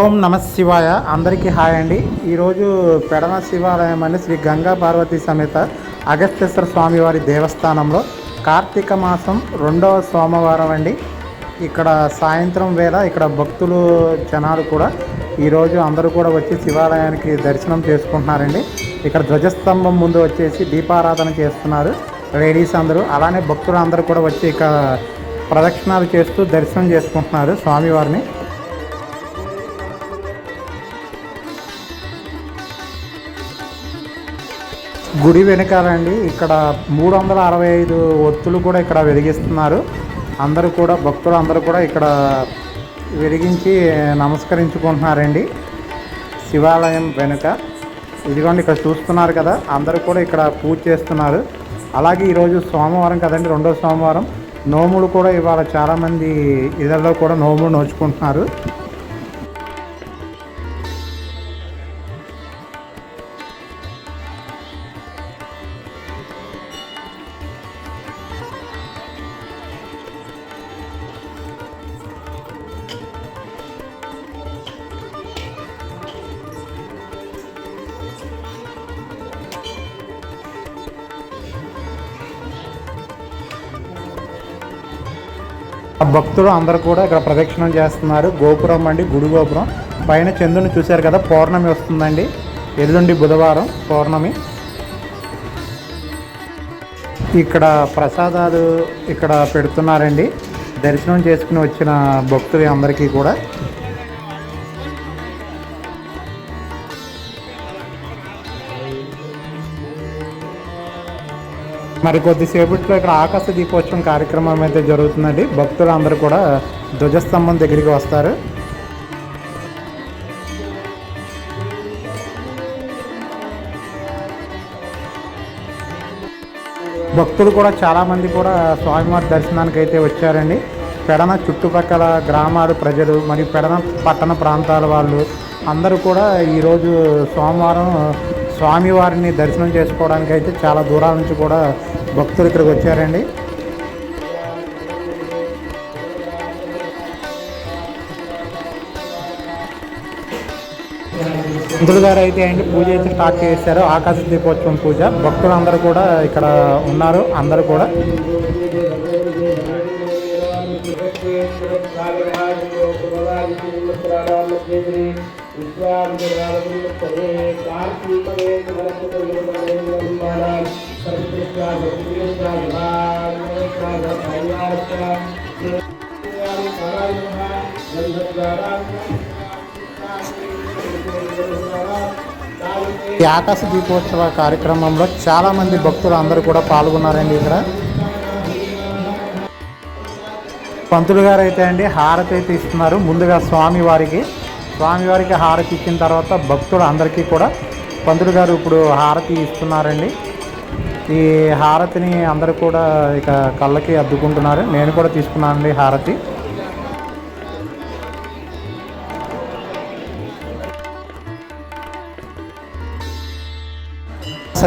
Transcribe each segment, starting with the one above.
ఓం నమ శివాయ. అందరికీ హాయ్ అండి. ఈరోజు పెడమ శివాలయం అని శ్రీ గంగా పార్వతీ సమేత అగస్త్యేశ్వర స్వామివారి దేవస్థానంలో కార్తీక మాసం రెండవ సోమవారం అండి. ఇక్కడ సాయంత్రం వేళ ఇక్కడ భక్తులు జనాలు కూడా ఈరోజు అందరూ కూడా వచ్చి శివాలయానికి దర్శనం చేసుకుంటున్నారండి. ఇక్కడ ధ్వజస్తంభం ముందు వచ్చేసి దీపారాధన చేస్తున్నారు లేడీస్ అందరూ. అలానే భక్తులు అందరూ కూడా వచ్చి ఇక్కడ ప్రదక్షిణాలు చేస్తూ దర్శనం చేసుకుంటున్నారు స్వామివారిని. గుడి వెనకాలండి ఇక్కడ మూడు వందల అరవై ఐదు ఒత్తులు కూడా ఇక్కడ వెలిగిస్తున్నారు. అందరూ కూడా భక్తులు అందరూ కూడా ఇక్కడ వెలిగించి నమస్కరించుకుంటున్నారండి. శివాలయం వెనుక. ఇదిగోండి ఇక్కడ చూస్తున్నారు కదా అందరూ కూడా ఇక్కడ పూజ చేస్తున్నారు. అలాగే ఈరోజు సోమవారం కదండి రెండో సోమవారం. నోములు కూడా ఇవాళ చాలామంది ఇళ్ళలో కూడా నోములు నోచుకుంటున్నారు. భక్తులు అందరూ కూడా ఇక్కడ ప్రదక్షిణం చేస్తున్నారు. గోపురం అండి గుడి గోపురం. పైన చంద్రుని చూశారు కదా పౌర్ణమి వస్తుందండి. ఎల్లుండి బుధవారం పౌర్ణమి. ఇక్కడ ప్రసాదాలు ఇక్కడ పెడుతున్నారండి. దర్శనం చేసుకుని వచ్చిన భక్తులు అందరికీ కూడా. మరి కొద్దిసేపట్లో ఇక్కడ ఆకాశ దీపోత్సవం కార్యక్రమం అయితే జరుగుతుందండి. భక్తులు అందరూ కూడా ధ్వజస్తంభం దగ్గరికి వస్తారు. భక్తులు కూడా చాలామంది కూడా స్వామివారి దర్శనానికి అయితే వచ్చారండి. పెడన చుట్టుపక్కల గ్రామాలు ప్రజలు మరియు పెడన పట్టణ ప్రాంతాల వాళ్ళు అందరూ కూడా ఈరోజు సోమవారం స్వామివారిని దర్శనం చేసుకోవడానికి అయితే చాలా దూరాల నుంచి కూడా భక్తులు ఇక్కడికి వచ్చారండి ఇంద్రుడు గారు అయితే అండి పూజ అయితే స్టార్ట్ చేశారు ఆకాశ దీపోత్సవం పూజ భక్తులు అందరూ కూడా ఇక్కడ ఉన్నారు అందరూ కూడా ఈ ఆకాశ దీపోత్సవ కార్యక్రమంలో చాలా మంది భక్తులు అందరూ కూడా పాల్గొన్నారండి ఇక్కడ. పంతులు గారు అయితే అండి హారతి అయితే ఇస్తున్నారు ముందుగా స్వామి వారికి స్వామివారికి హారతి ఇచ్చిన తర్వాత భక్తులు అందరికీ కూడా పంతులు గారు ఇప్పుడు హారతి ఇస్తున్నారండి. ఈ హారతిని అందరూ కూడా ఇక కళ్ళకి అద్దుకుంటున్నారు. నేను కూడా తీసుకున్నానండి హారతి.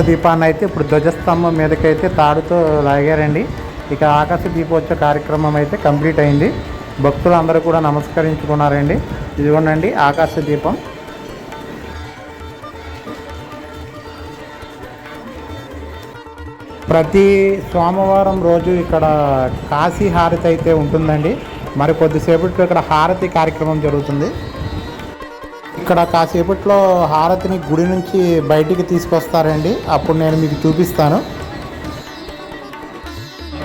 దీపాన్ని అయితే ఇప్పుడు ధ్వజస్తంభం మీదకైతే తాడుతో లాగారండి. ఇక ఆకాశ దీపోత్సవ కార్యక్రమం అయితే కంప్లీట్ అయింది. భక్తులు అందరూ కూడా నమస్కరించుకున్నారండి. ఇదిగోనండి ఆకాశ దీపం. ప్రతి సోమవారం రోజు ఇక్కడ కాశీ హారతి అయితే ఉంటుందండి. మరి కొద్దిసేపట్లో ఇక్కడ హారతి కార్యక్రమం జరుగుతుంది. ఇక్కడ కాసేపట్లో హారతిని గుడి నుంచి బయటికి తీసుకొస్తారండి. అప్పుడు నేను మీకు చూపిస్తాను.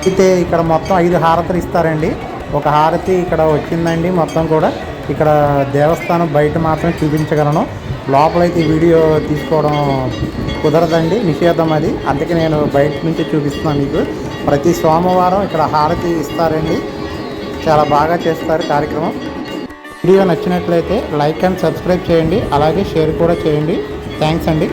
అయితే ఇక్కడ మొత్తం ఐదు హారతులు ఇస్తారండి. ఒక హారతి ఇక్కడ వచ్చిందండి. మొత్తం కూడా ఇక్కడ దేవస్థానం బయట మాత్రమే చూపించగలను. లోపలైతే వీడియో తీసుకోవడం కుదరదండి. నిషేధం అది. అందుకే నేను బయట నుంచి చూపిస్తున్నాను మీకు. ప్రతి సోమవారం ఇక్కడ హారతి ఇస్తారండి. చాలా బాగా చేస్తారు కార్యక్రమం. వీడియో నచ్చినట్లయితే లైక్ అండ్ సబ్స్క్రైబ్ చేయండి. అలాగే షేర్ కూడా చేయండి. థ్యాంక్స్ అండి.